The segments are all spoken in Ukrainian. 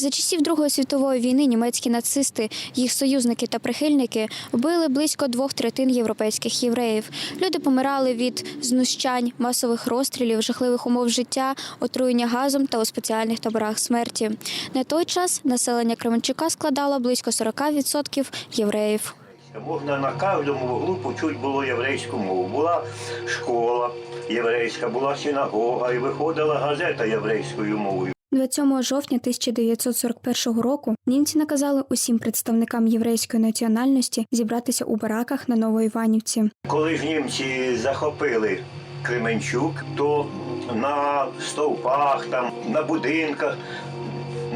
За часів Другої світової війни німецькі нацисти, їх союзники та прихильники вбили близько двох третин європейських євреїв. Люди помирали від знущань, масових розстрілів, жахливих умов життя, отруєння газом та у спеціальних таборах смерті. На той час населення Кременчука складало близько 40% євреїв. Можна на кожному вуглу почути було єврейську мову. Була школа єврейська, була синагога і виходила газета єврейською мовою. 27 жовтня 1941 року німці наказали усім представникам єврейської національності зібратися у бараках на Новоіванівці. Коли ж німці захопили Кременчук, то на стовпах, там, на будинках,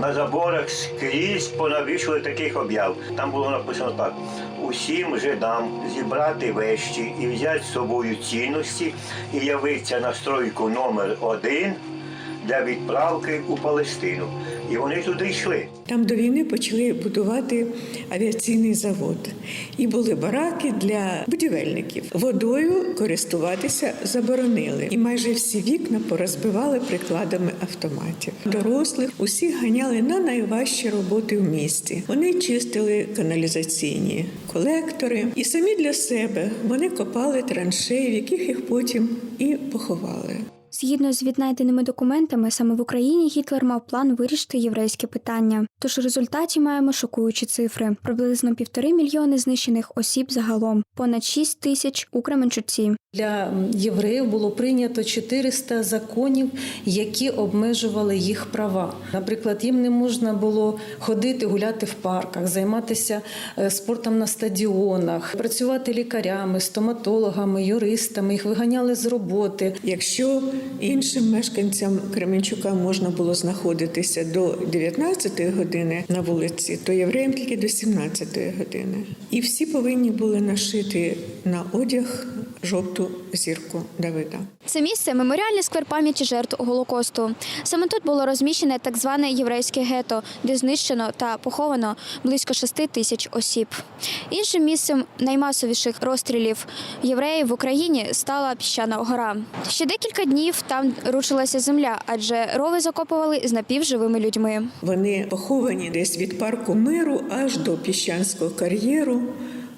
на заборах скрізь понавішували таких об'яв. Там було написано так: усім жидам зібрати вещі і взяти з собою цінності і явитися на стройку номер один для відправки у Палестину. І вони туди йшли. Там до війни почали будувати авіаційний завод, і були бараки для будівельників. Водою користуватися заборонили, і майже всі вікна порозбивали прикладами автоматів. Дорослих усіх ганяли на найважчі роботи в місті. Вони чистили каналізаційні колектори, і самі для себе вони копали траншеї, в яких їх потім і поховали. Згідно з віднайденими документами, саме в Україні Гітлер мав план вирішити єврейське питання. Тож у результаті маємо шокуючі цифри: приблизно півтори мільйони знищених осіб загалом, понад шість тисяч у Кременчуці. Для євреїв було прийнято 400 законів, які обмежували їх права. Наприклад, їм не можна було ходити, гуляти в парках, займатися е, спортом на стадіонах, працювати лікарями, стоматологами, юристами. Їх виганяли з роботи. Якщо іншим мешканцям Кременчука можна було знаходитися до 19 години на вулиці, то євреям тільки до 17 години. І всі повинні були нашити на одяг жовту зірку Давида. Це місце меморіальний сквер пам'яті жертв Голокосту. Саме тут було розміщене так зване єврейське гето, де знищено та поховано близько 6 тисяч осіб. Іншим місцем наймасовіших розстрілів євреїв в Україні стала піщана гора. Ще декілька днів там рушилася земля, адже рови закопували з напівживими людьми. Вони поховані десь від парку миру аж до піщанського кар'єру.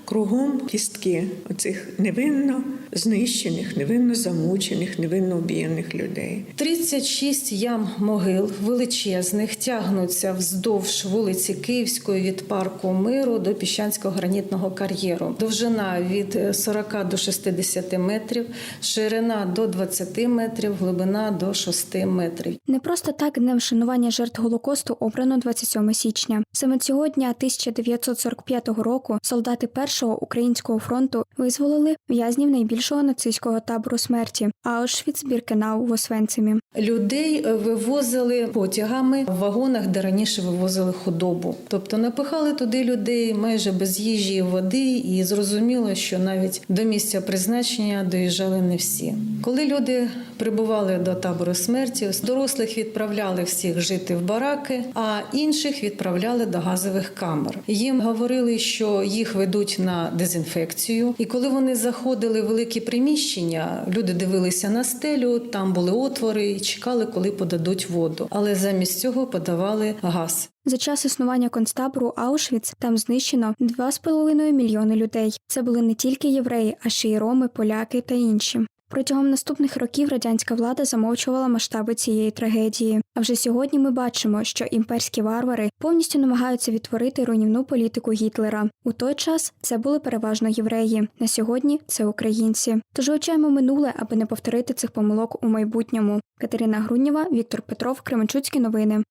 Кругом кістки оцих невинно знищених, невинно замучених, невинно обіяних людей. 36 ям могил величезних тягнуться вздовж вулиці Київської від парку Миру до Піщанського гранітного кар'єру. Довжина від 40 до 60 метрів, ширина до 20 метрів, глибина до 6 метрів. Не просто так днем вшанування жертв Голокосту обрано 27 січня. Саме цього дня 1945 року солдати першого українського фронту визволили в'язнів найбільшого нацистського табору смерті Аушвіц-Біркенау в Освенцимі. Людей е, вивозили потягами в вагонах, де раніше вивозили худобу. Тобто напихали туди людей майже без їжі і води, і зрозуміло, що навіть до місця призначення доїжджали не всі. Коли люди прибували до табору смерті, дорослих відправляли всіх жити в бараки, а інших відправляли до газових камер. Їм говорили, що їх ведуть на дезінфекцію, і коли вони заходили в великі приміщення, люди дивилися на стелю, там були отвори і чекали, коли подадуть воду. Але замість цього подавали газ. За час існування концтабору Аушвіц там знищено 2,5 мільйони людей. Це були не тільки євреї, а ще й роми, поляки та інші. Протягом наступних років радянська влада замовчувала масштаби цієї трагедії. А вже сьогодні ми бачимо, що імперські варвари повністю намагаються відтворити руйнівну політику Гітлера. У той час це були переважно євреї. На сьогодні це українці. Тож вивчаємо минуле, аби не повторити цих помилок у майбутньому. Катерина Груднєва, Віктор Петров, Кременчуцькі новини.